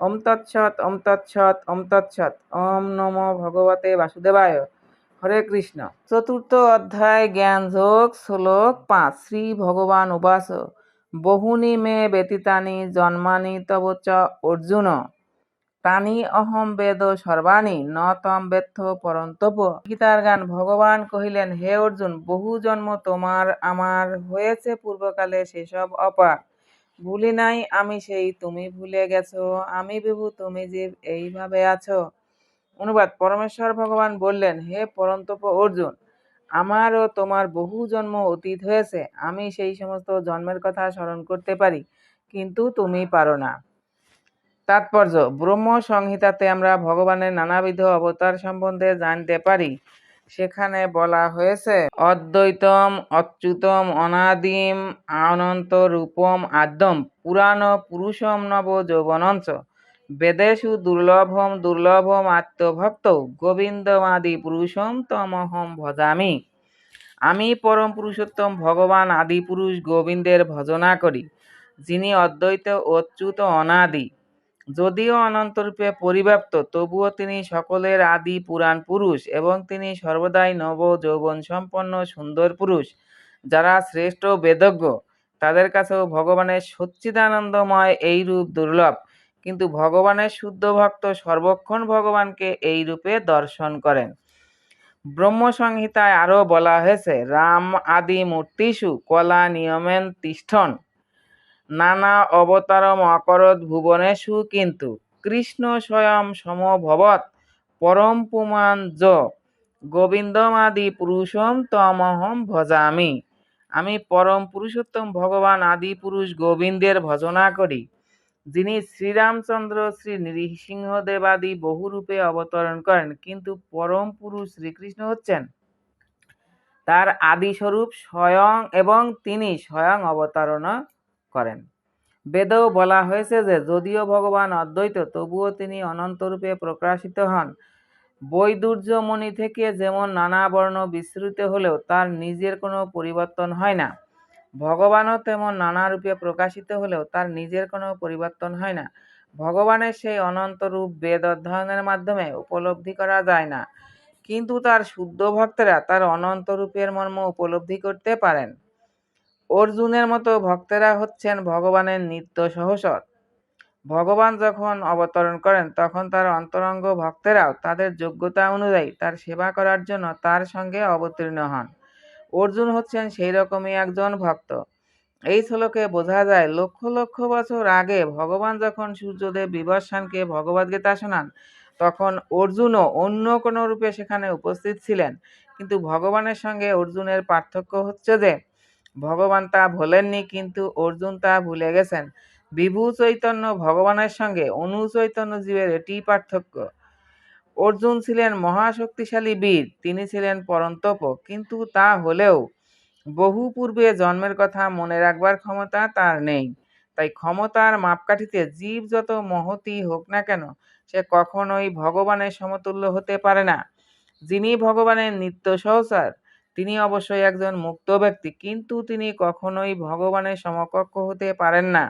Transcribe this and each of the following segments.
ওম তৎসৎ ওম তৎসৎ ওম তৎসৎ। ওম নমো ভগবতে বাসুদেবায়। হরে কৃষ্ণ। চতুর্থ অধ্যায়, জ্ঞান যোগ, শ্লোক পাঁচ। শ্রী ভগবান উবাস বহুনি মে ব্যতীতানি, জন্মানি তব চ অর্জুন। তানি অহম বেদ সর্বাণি, ন তম পরন্তপ। গীতার গান ভগবান কহিলেন, হে অর্জুন, বহু জন্ম তোমার, আমার হয়েছে পূর্বকালে সেসব অপার। ভুলি নাই, আমি সেই তুমি ভুলে গেছো, আমি বিভু তুমি জীব এইভাবে আছো। অনুবাদ, পরমেশ্বর ভগবান বললেন, হে পরন্তপ অর্জুন, আমারও তোমার বহু জন্ম অতীত হয়েছে, আমি সেই সমস্ত জন্মের কথা স্মরণ করতে পারি, কিন্তু তুমি পারো না। তাৎপর্য ব্রহ্ম সংহিতাতে আমরা ভগবানের নানাবিধ অবতার সম্বন্ধে জানতে পারি। সেখানে বলা হয়েছে, অদ্বৈতম, অচ্যুতম, অনাদিম অনন্ত রূপম, আদ্যম, পুরাণ, পুরুষম, নব যৌবনঞ্চ বেদেশু, দুর্লভম দুর্লভম, আত্মভক্ত, গোবিন্দমাদি পুরুষম, তমহম ভজামি। আমি পরম পুরুষোত্তম ভগবান, আদি পুরুষ গোবিন্দের ভজনা করি, যিনি অদ্বৈত, অচ্যুত, অনাদি। যদিও অনন্তরূপে পরিব্যাপ্ত, তবুও তিনি সকলের আদি পুরাণ পুরুষ এবং তিনি সর্বদাই নব যৌবন সম্পন্ন সুন্দর পুরুষ, যারা শ্রেষ্ঠ বেদজ্ঞ। তাদের কাছেও ভগবানের সচ্চিদানন্দময় এই রূপ দুর্লভ। কিন্তু ভগবানের শুদ্ধ ভক্ত সর্বক্ষণ ভগবানকে এই রূপে দর্শন করেন। ব্রহ্ম সংহিতায় আরও বলা হয়েছে, রাম আদি মূর্তিষু কলা নিয়মেন তিষ্ঠন। নানা অবতারম অকরদ ভুবনেষু কিন্তু। কৃষ্ণ স্বয়ং সমভবৎ, পরম পুমান য গোবিন্দমাদি পুরুষম তমহম ভজামি। আমি পরম পুরুষোত্তম ভগবান আদি পুরুষ গোবিন্দের ভজনা করি। যিনি শ্রীরামচন্দ্র শ্রী নৃসিংহদেবাদি বহুরূপে অবতরণ করেন, কিন্তু পরম পুরুষ শ্রীকৃষ্ণ হচ্ছেন। তার আদি স্বরূপ স্বয়ং এবং তিনি স্বয়ং অবতারণা করেন। বেদেও বলা হয়েছে যে, যদিও ভগবান অদ্বৈত, তবুও তিনি অনন্তরূপে প্রকাশিত হন। বৈদুর্যমণি থেকে যেমন নানা বর্ণ বিস্তৃত হলেও তার নিজের কোনো পরিবর্তন হয় না। ভগবানও তেমন নানা রূপে প্রকাশিত হলেও তার নিজের কোনো পরিবর্তন হয় না। ভগবানের সেই অনন্ত রূপ বেদ অধ্যয়নের মাধ্যমে উপলব্ধি করা যায় না। কিন্তু তার শুদ্ধ ভক্তরা তার অনন্ত রূপের মর্ম উপলব্ধি করতে পারেন। অর্জুনের মতো ভক্তেরা হচ্ছেন ভগবানের নিত্য সহসর। ভগবান যখন অবতরণ করেন, তখন তার অন্তরঙ্গ ভক্তেরাও তাদের যোগ্যতা অনুযায়ী তার সেবা করার জন্য তার সঙ্গে অবতীর্ণ হন। অর্জুন হচ্ছেন সেই রকমই একজন ভক্ত। এই শ্লোকে বোঝা যায়, লক্ষ লক্ষ বছর আগে ভগবান যখন সূর্যদেব বিবর্ষানকে ভগবদ্গীতা শোনান, তখন অর্জুনও অন্য কোনো রূপে সেখানে উপস্থিত ছিলেন। কিন্তু ভগবানের সঙ্গে অর্জুনের পার্থক্য হচ্ছে যে ভগবান তা ভোলেননি, কিন্তু অর্জুন তা ভুলে গেছেন। বিভু চৈতন্য ভগবানের সঙ্গে অনু চৈতন্য জীবের এটি পার্থক্য। অর্জুন ছিলেন মহাশক্তিশালী বীর, তিনি ছিলেন পরন্তপ, কিন্তু তা হলেও বহু পূর্বে জন্মের কথা মনে রাখবার ক্ষমতা তার নেই। তাই ক্ষমতার মাপকাঠিতে জীব যত মহতি হোক না কেন, সে কখনোই ভগবানের সমতুল্য হতে পারে না। যিনি ভগবানের নিত্য সহসার তিনি অবশ্যই একজন মুক্ত ব্যক্তি, কিন্তু তিনি কখনোই ভগবানের সমকক্ষ হতে পারেন না।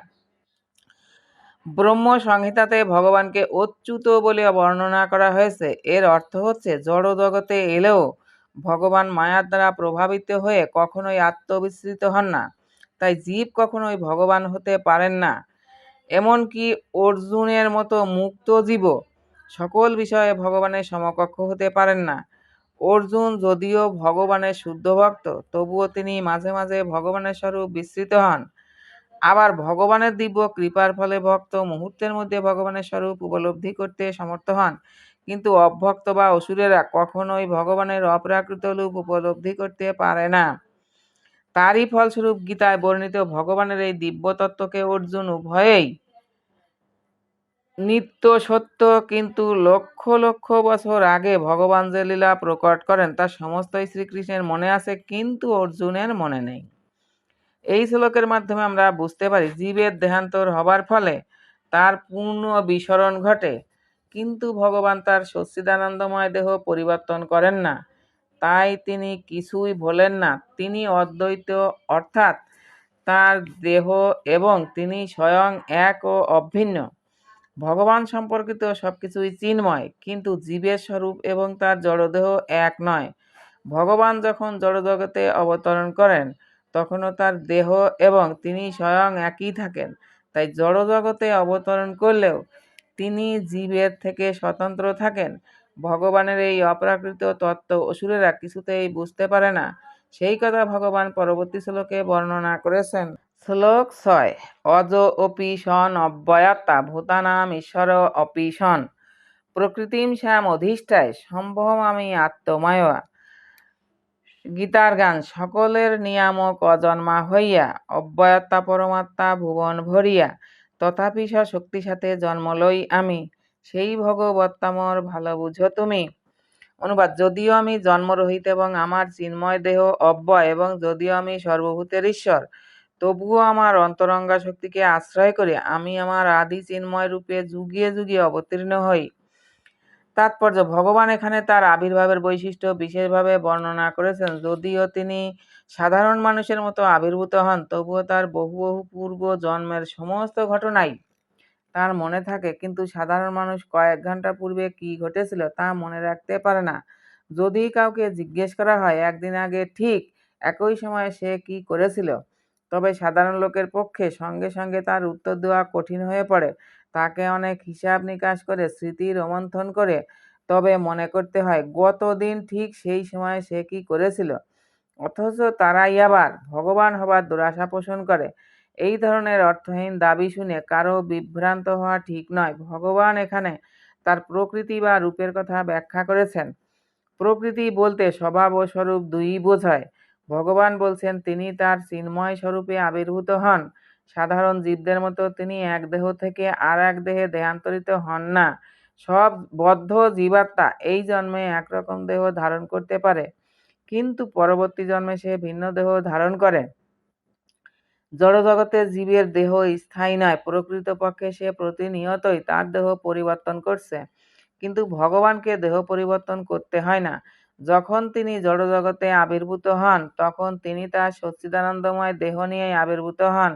ব্রহ্ম সংহিতাতে ভগবানকে অচ্যুত বলে বর্ণনা করা হয়েছে। এর অর্থ হচ্ছে, জড় জগতে এলেও ভগবান মায়ার দ্বারা প্রভাবিত হয়ে কখনোই আত্মবিস্মৃত হন না। তাই জীব কখনোই ভগবান হতে পারেন না। এমনকি অর্জুনের মতো মুক্ত জীব সকল বিষয়ে ভগবানের সমকক্ষ হতে পারেন না। অর্জুন যদিও ভগবানের শুদ্ধ ভক্ত, তবুও তিনি মাঝে মাঝে ভগবানের স্বরূপ বিস্তৃত হন। আবার ভগবানের দিব্য কৃপার ফলে ভক্ত মুহূর্তের মধ্যে ভগবানের স্বরূপ উপলব্ধি করতে সমর্থ হন। কিন্তু অভক্ত বা অসুরেরা কখনোই ভগবানের অপ্রাকৃত রূপ উপলব্ধি করতে পারে না। তারই ফলস্বরূপ গীতায় বর্ণিত ভগবানের এই দিব্য তত্ত্বকে অর্জুন উভয়েই নিত্য সত্য, কিন্তু লক্ষ লক্ষ বছর আগে ভগবান যে লীলা প্রকট করেন, তা সমস্তই শ্রীকৃষ্ণের মনে আছে, কিন্তু অর্জুনের মনে নেই। এই শ্লোকের মাধ্যমে আমরা বুঝতে পারি, জীবের দেহান্তর হবার ফলে তার পূর্ণ বিসরণ ঘটে, কিন্তু ভগবান তার সচ্চিদানন্দময় দেহ পরিবর্তন করেন না। তাই তিনি কিছুই ভোলেন না। তিনি অদ্বৈত, অর্থাৎ তার দেহ এবং তিনি স্বয়ং এক ও অভিন্ন। ভগবান সম্পর্কিত সবকিছুই চিন্ময়, কিন্তু জীবের স্বরূপ এবং তার জড়দেহ এক নয়। ভগবান যখন জড়জগতে অবতরণ করেন, তখনও তার দেহ এবং তিনি স্বয়ং একই থাকেন। তাই জড়জগতে অবতরণ করলেও তিনি জীবের থেকে স্বতন্ত্র থাকেন। ভগবানের এই অপ্রাকৃত তত্ত্ব অসুরেরা কিছুতেই বুঝতে পারে না। সেই কথা ভগবান পরবর্তী শ্লোকে বর্ণনা করেছেন। শ্লোক ছয় অজ অপি সন অব্যয়তা ভূতানাম ঈশ্বর অপি সন প্রকৃতিম শ্যাম অধিষ্ঠায় সম্ভব আমি আত্মমায়া। গীতার গান, সকলের নিয়ামক অজন্মা হইয়া অব্যয়তা পরমাত্মা ভুবন ভরিয়া, তথাপি স শক্তি সাথে জন্ম লই আমি। সেই ভগবত্তামর ভালো বুঝো তুমি। অনুবাদ, যদিও আমি জন্মরহিত এবং আমার চিন্ময় দেহ অব্যয় এবং যদিও আমি সর্বভূতের ঈশ্বর তবুও আমার অন্তরঙ্গা শক্তিকে আশ্রয় করে আমি আমার আদি চিন্ময় রূপে যুগিয়ে যুগিয়ে অবতীর্ণ হই। তাৎপর্য, ভগবান এখানে তার আবির্ভাবের বৈশিষ্ট্য বিশেষভাবে বর্ণনা করেছেন। যদিও তিনি সাধারণ মানুষের মতো আবির্ভূত হন, তবুও তার বহু বহু পূর্ব জন্মের সমস্ত ঘটনাই তার মনে থাকে। কিন্তু সাধারণ মানুষ কয়েক ঘণ্টা পূর্বে কি ঘটেছিল তা মনে রাখতে পারে না। যদি কাউকে জিজ্ঞেস করা হয়, একদিন আগে ঠিক একই সময়ে সে কি করেছিল? তবে সাধারণ লোকের পক্ষে সঙ্গে সঙ্গে তার উত্তর দেওয়া কঠিন হয়ে পড়ে। তাকে অনেক হিসাব নিকাশ করে স্মৃতি রোমন্থন করে তবে মনে করতে হয় গত দিন ঠিক সেই সময় সে কি করেছিল? অথচ তারাই আবার ভগবান হবার দুরাশা পোষণ করে। এই ধরনের অর্থহীন দাবি শুনে কারও বিভ্রান্ত হওয়া ঠিক নয়। ভগবান এখানে তার প্রকৃতি বা রূপের কথা ব্যাখ্যা করেছেন। প্রকৃতি বলতে স্বভাব ও স্বরূপ দুই বোঝায়। ভগবান বলছেন, তিনি তার চিন্ময় স্বরূপে আবির্ভূত হন। সাধারণ জীবদের মতো তিনি এক দেহ থেকে আর এক দেহে দেহান্তরিত হন না। সব বদ্ধ জীবাত্মা এই জন্মে একরকম দেহ ধারণ করতে পারে। কিন্তু পরবর্তী জন্মে সে ভিন্ন দেহ ধারণ করে। জড়জগতে জীবের দেহ স্থায়ী নয়। প্রকৃতপক্ষে সে প্রতিনিয়তই তার দেহ পরিবর্তন করছে। কিন্তু ভগবানকে দেহ পরিবর্তন করতে হয় না। যখন তিনি জড়জগতে আবির্ভূত হন, তখন তিনি তার সচ্চিদানন্দময় দেহ নিয়েই আবির্ভূত হন।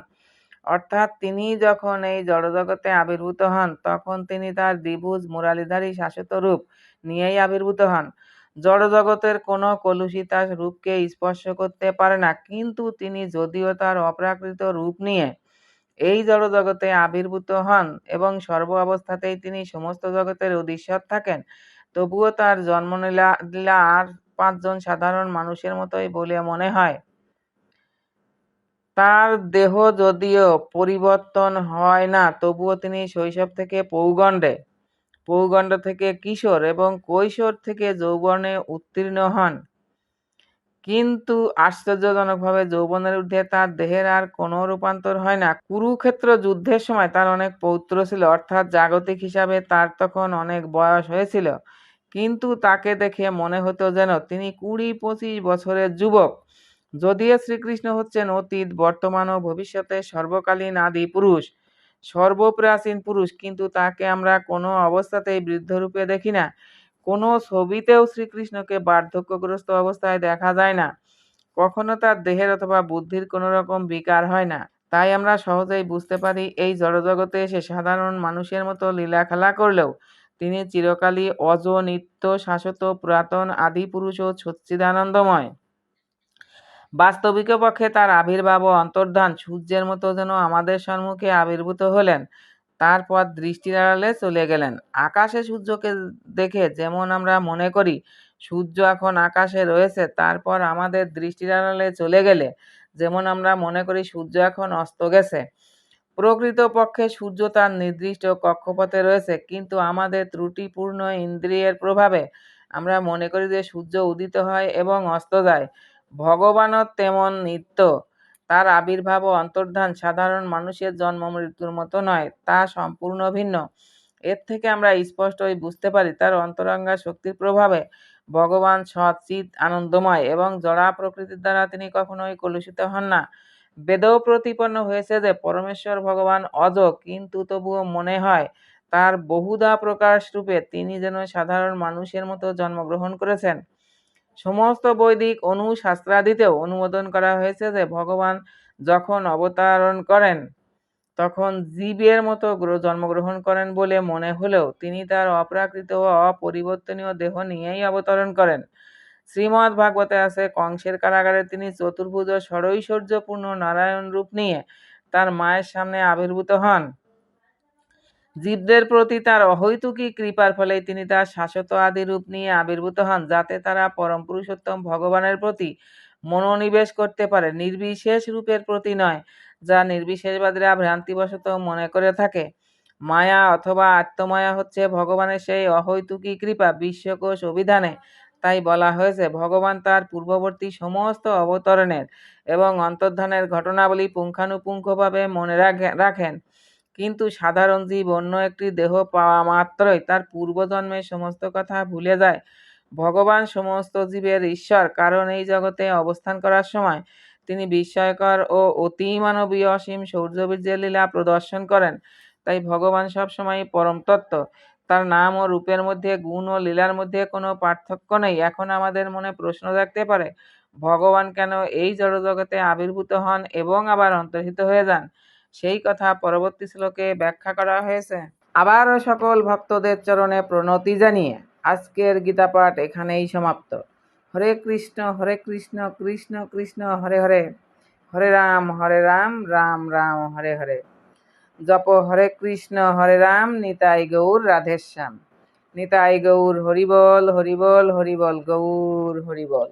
অর্থাৎ তিনি যখন এই জড়জগতে আবির্ভূত হন, তখন তিনি তার দ্বিভুজ মুরালিধারী শাশ্বত রূপ নিয়েই আবির্ভূত হন। জড়জগতের কোনো কলুষিতা রূপকে স্পর্শ করতে পারে না, কিন্তু তিনি যদিও তার অপ্রাকৃত রূপ নিয়ে এই জড়জগতে আবির্ভূত হন এবং সর্ব অবস্থাতেই তিনি সমস্ত জগতের অধীশ্বর থাকেন তবুও তার লীলা আর পাঁচজন সাধারণ মানুষের মতোই বলে মনে হয়। তার দেহ যদিও পরিবর্তন হয় না, তবুও তিনি শৈশব থেকে পৌগণ্ডে, পৌগণ্ড থেকে কিশোর এবং কৈশোর থেকে যৌবনে উত্তীর্ণ হন। কিন্তু আশ্চর্যজনকভাবে যৌবনের ঊর্ধ্বে তার দেহের আর কোনো রূপান্তর হয় না। কুরুক্ষেত্র যুদ্ধের সময় তার অনেক পৌত্র ছিল, অর্থাৎ জাগতিক হিসাবে তার তখন অনেক বয়স হয়েছিল। কিন্তু তাকে দেখে মনে হতো যেন তিনি কুড়ি পঁচিশ বছরের যুবক। যদিও শ্রীকৃষ্ণ হচ্ছেন অতীত, বর্তমান ও ভবিষ্যতে সর্বকালীন আদি পুরুষ, সর্বপ্রাচীন পুরুষ, কিন্তু তাকে আমরা কোনো অবস্থাতেই বৃদ্ধরূপে দেখি না। কোনো ছবিতেও শ্রীকৃষ্ণকে বার্ধক্যগ্রস্ত অবস্থায় দেখা যায় না। কখনো তার দেহের অথবা বুদ্ধির কোনো রকম বিকার হয় না। তাই আমরা সহজেই বুঝতে পারি, এই জড়জগতে এসে সাধারণ মানুষের মতো লীলা খেলা করলেও তিনি চিরকালই অজ নিত্য শাশ্বত পুরাতন আদি পুরুষ ও সচ্চিদানন্দময়। বাস্তবিক পক্ষে তার আবির্ভাব অন্তর্ধান সূর্যের মতো যেন আমাদের সম্মুখে আবির্ভূত হলেন তারপর দৃষ্টির আড়ালে চলে গেলেন। আকাশে সূর্যকে দেখে যেমন আমরা মনে করি, সূর্য এখন আকাশে রয়েছে, তারপর আমাদের দৃষ্টির আড়ালে চলে গেলে, যেমন আমরা মনে করি সূর্য এখন অস্ত গেছে। প্রকৃতপক্ষে সূর্য তার নির্দিষ্ট কক্ষপথে রয়েছে, কিন্তু আমাদের ত্রুটিপূর্ণ ইন্দ্রিয়ের প্রভাবে আমরা মনে করি যে সূর্য উদিত হয় এবং অস্ত যায়। ভগবানও তেমন নিত্য। তার আবির্ভাব ও অন্তর্ধান সাধারণ মানুষের জন্ম মৃত্যুর মতো নয়, তা সম্পূর্ণ ভিন্ন। এর থেকে আমরা স্পষ্টই বুঝতে পারি তার অন্তরঙ্গা শক্তির প্রভাবে ভগবান সৎ চিত আনন্দময় এবং জড়া প্রকৃতির দ্বারা তিনি কখনোই কলুষিত হন না। বেদেও প্রতিপন্ন হয়েছে যে পরমেশ্বর ভগবান অজ কিন্তু তবুও মনে হয় তার বহুধা প্রকাশ রূপে তিনি যেন সাধারণ মানুষের মতো জন্মগ্রহণ করেছেন। সমস্ত বৈদিক অনুশাস্ত্রাদিতেও অনুমোদন করা হয়েছে যে ভগবান যখন অবতারণ করেন, তখন জীবের মতো জন্মগ্রহণ করেন বলে মনে হলেও তিনি তার অপ্রাকৃত ও অপরিবর্তনীয় দেহ নিয়েই অবতরণ করেন। শ্রীমদ্ ভাগবতে আছে, কংসের কারাগারে তিনি চতুর্ভুজ ও ষড়ৈশ্বর্যপূর্ণ নারায়ণ রূপ নিয়ে তার মায়ের সামনে আবির্ভূত হন। জীবদের প্রতি তার অহৈতুকী কৃপার ফলে তিনি তার শাশ্বত আদি রূপ নিয়ে আবির্ভূত হন, যাতে তারা পরম পুরুষোত্তম ভগবানের প্রতি মনোনিবেশ করতে পারে, নির্বিশেষ রূপের প্রতি নয়, যা নির্বিশেষবাদীরা ভ্রান্তিবশত মনে করে থাকে। মায়া অথবা আত্মমায়া হচ্ছে ভগবানের সেই অহৈতুকী কৃপা, বিশ্বকোষ অভিধানে তাই বলা হয়েছে, ভগবান তার পূর্ববর্তী সমস্ত অবতরণের এবং অন্তর্ধানের ঘটনাবলী পুঙ্খানুপুঙ্খভাবে মনে রাখে- রাখেন। কিন্তু সাধারণ জীব অন্য একটি দেহ পাওয়া মাত্রই তার পূর্বজন্মের সমস্ত কথা ভুলে যায়। ভগবান সমস্ত জীবের ঈশ্বর, কারণ এই জগতে অবস্থান করার সময় তিনি বিস্ময়কর ও অতি মানবীয় অসীম সৌর্যবীর্যের লীলা প্রদর্শন করেন। তাই ভগবান সবসময় পরম তত্ত্ব। তার নাম ও রূপের মধ্যে, গুণ ও লীলার মধ্যে কোনো পার্থক্য নেই। এখন আমাদের মনে প্রশ্ন থাকতে পারে, ভগবান কেন এই জড়জগতে আবির্ভূত হন এবং আবার অন্তর্হিত হয়ে যান? সেই কথা পরবর্তী শ্লোকে ব্যাখ্যা করা হয়েছে। আবারও সকল ভক্তদের চরণে প্রণতি জানিয়ে আজকের গীতাপাঠ এখানেই সমাপ্ত। হরে কৃষ্ণ হরে কৃষ্ণ কৃষ্ণ কৃষ্ণ, হরে হরে। হরে রাম হরে রাম রাম রাম, হরে হরে। জপ হরে কৃষ্ণ, হরে রাম, নিতাই গৌর রাধেশ্যাম নিতাই গৌর, হরিবল হরিবল হরিবল গৌর, হরিবল।